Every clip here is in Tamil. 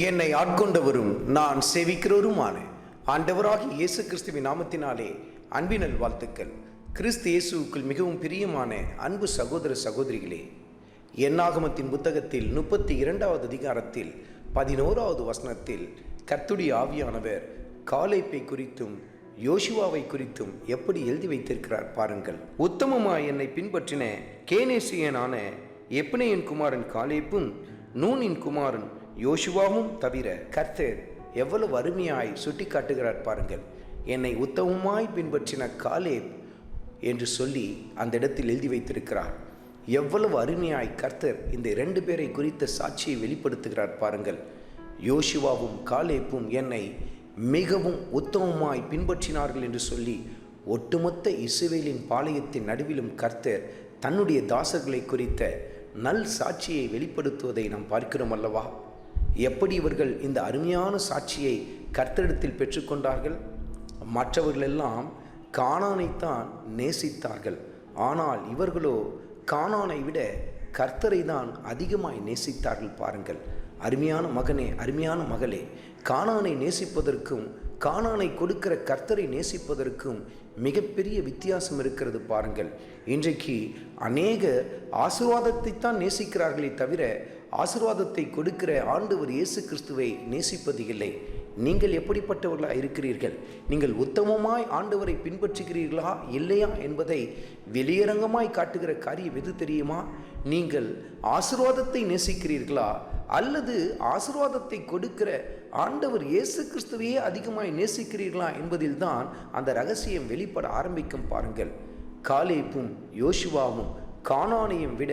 என்னை ஆட்கொண்டவரும் நான் சேவிக்கிறவருமான ஆண்டவராகி இயேசு கிறிஸ்துவின் நாமத்தினாலே அன்பினல் வாழ்த்துக்கள் கிறிஸ்து இயேசுவுக்குள் மிகவும் பிரியமான அன்பு சகோதர சகோதரிகளே எண்ணாகமத்தின் புத்தகத்தில் முப்பத்தி இரண்டாவது அதிகாரத்தில் பதினோராவது வசனத்தில் கத்துடி ஆவியானவர் காலைப்பை குறித்தும் யோசுவாவை குறித்தும் எப்படி எழுதி வைத்திருக்கிறார் பாருங்கள். உத்தமமா என்னை பின்பற்றின கேனேசியனான எப்னேயின் குமாரன் காலேப்பும் நூனின் குமாரன் யோசுவாவும் தவிர கர்த்தர் எவ்வளவு அருமையாய் சுட்டி காட்டுகிறார் பாருங்கள். என்னை உத்தமமாய் பின்பற்றின காலேப் என்று சொல்லி அந்த இடத்தில் எழுதி வைத்திருக்கிறார். எவ்வளவு அருமையாய் கர்த்தர் இந்த இரண்டு பேரை குறித்த சாட்சியை வெளிப்படுத்துகிறார் பாருங்கள். யோசுவாவும் காலேப்பும் என்னை மிகவும் உத்தமமாய் பின்பற்றினார்கள் என்று சொல்லி ஒட்டுமொத்த இசுவேலின் பாளையத்தின் நடுவிலும் கர்த்தர் தன்னுடைய தாசர்களை குறித்த நல் சாட்சியை வெளிப்படுத்துவதை நாம் பார்க்கிறோம் அல்லவா? எப்படி இவர்கள் இந்த அருமையான சாட்சியை கர்த்தரிடத்தில் பெற்றுக்கொண்டார்கள்? மற்றவர்களெல்லாம் காணானைத்தான் நேசித்தார்கள். ஆனால் இவர்களோ காணானை விட கர்த்தரை தான் அதிகமாய் நேசித்தார்கள் பாருங்கள். அருமையான மகனே அருமையான மகளே காணானை நேசிப்பதற்கும் காணானை கொடுக்கிற கர்த்தரை நேசிப்பதற்கும் மிகப்பெரிய வித்தியாசம் இருக்கிறது பாருங்கள். இன்றைக்கு அநேக ஆசிர்வாதத்தை தான் நேசிக்கிறார்களே தவிர ஆசிர்வாதத்தை கொடுக்கிற ஆண்டவர் இயேசு கிறிஸ்துவை நேசிப்பது இல்லை. நீங்கள் எப்படிப்பட்டவர்களாக இருக்கிறீர்கள்? நீங்கள் உத்தமமாய் ஆண்டவரை பின்பற்றுகிறீர்களா? இல்லையா என்பதை வெளியரங்கமாய் காட்டுகிற காரியம் எது தெரியுமா? நீங்கள் ஆசிர்வாதத்தை நேசிக்கிறீர்களா? அல்லது ஆசிர்வாதத்தை கொடுக்கிற ஆண்டவர் இயேசு கிறிஸ்துவையே அதிகமாய் நேசிக்கிறீர்களா என்பதில்தான் அந்த ரகசியம் வெளிப்பட ஆரம்பிக்கும் பாருங்கள். காலேப்பும் யோசுவாவும் கானானையும் விட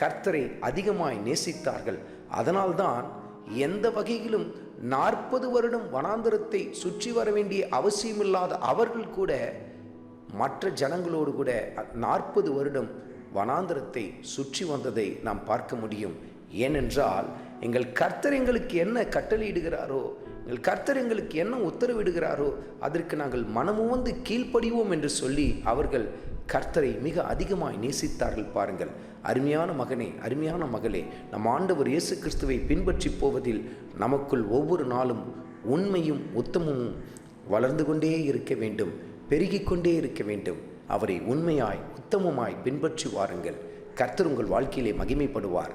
கர்த்தரை அதிகமாய் நேசித்தார்கள். அதனால்தான் எந்த வகையிலும் நாற்பது வருடம் வனாந்தரத்தை சுற்றி வர வேண்டிய அவசியமில்லாத அவர்கள் கூட மற்ற ஜனங்களோடு கூட நாற்பது வருடம் வனாந்தரத்தை சுற்றி வந்ததை நாம் பார்க்க முடியும். ஏனென்றால் எங்கள் கர்த்தர் எங்களுக்கு என்ன கட்டளையிடுகிறாரோ எங்கள் கர்த்தர் எங்களுக்கு என்ன உத்தரவிடுகிறாரோ அதற்கு நாங்கள் மனமுவந்து கீழ்ப்படிவோம் என்று சொல்லி அவர்கள் கர்த்தரை மிக அதிகமாய் நேசித்தார்கள் பாருங்கள். அருமையான மகனே அருமையான மகளே நம் ஆண்டவர் இயேசு கிறிஸ்துவை பின்பற்றி போவதில் நமக்குள் ஒவ்வொரு நாளும் உண்மையும் உத்தமமும் வளர்ந்து கொண்டே இருக்க வேண்டும் பெருகிக்கொண்டே இருக்க வேண்டும். அவரை உண்மையாய் உத்தமமாய் பின்பற்றி வாருங்கள். கர்த்தர் உங்கள் வாழ்க்கையிலே மகிமைப்படுவார்.